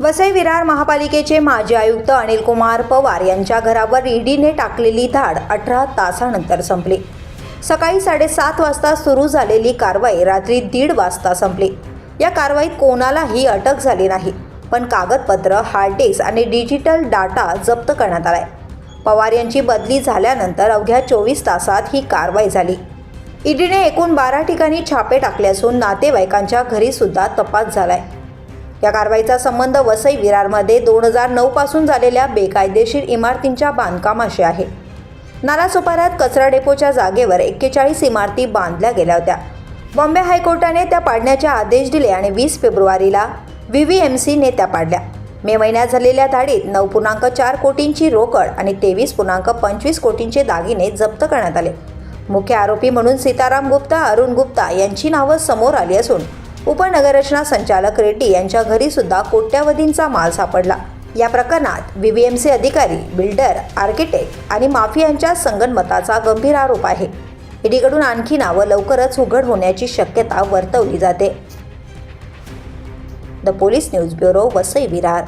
वसई विरार महापालिकेचे माजी आयुक्त अनिल कुमार पवार यांच्या घरावर ईडीने टाकलेली धाड अठरा तासानंतर संपली. सकाळी साडेसात वाजता सुरू झालेली कारवाई रात्री दीड वाजता संपली. या कारवाईत कोणालाही अटक झाली नाही पण कागदपत्र हार्ड डिस्क आणि डिजिटल डाटा जप्त करण्यात आलाय. पवार यांची बदली झाल्यानंतर अवघ्या चोवीस तासात ही कारवाई झाली. ईडीने एकूण बारा ठिकाणी छापे टाकले असून नातेवाईकांच्या घरीसुद्धा तपास तपास झालाय. या कारवाईचा संबंध वसई विरारमध्ये दोन हजार नऊपासून झालेल्या बेकायदेशीर इमारतींच्या बांधकामाशी आहे. नालासोपाऱ्यात कचरा डेपोच्या जागेवर एक्केचाळीस इमारती बांधल्या गेल्या होत्या. बॉम्बे हायकोर्टाने त्या पाडण्याचे आदेश दिले आणि वीस फेब्रुवारीला व्ही व्ही एम सीने त्या पाडल्या. मे महिन्यात झालेल्या धाडीत नऊ पूर्णांक चार कोटींची रोकड आणि तेवीस पूर्णांक पंचवीस कोटींचे दागिने जप्त करण्यात आले. मुख्य आरोपी म्हणून सीताराम गुप्ता अरुण गुप्ता यांची नावं समोर आली असून उपनगररचना संचालक रेड्डी यांच्या घरी सुद्धा कोट्यावधींचा माल सापडला. या प्रकरणात बी व्ही एम सी अधिकारी बिल्डर आर्किटेक्ट आणि माफियांच्या संगनमताचा गंभीर आरोप आहे. ईडीकडून आणखी नावं लवकरच उघड होण्याची शक्यता वर्तवली जाते. The police news bureau Vasai Virar.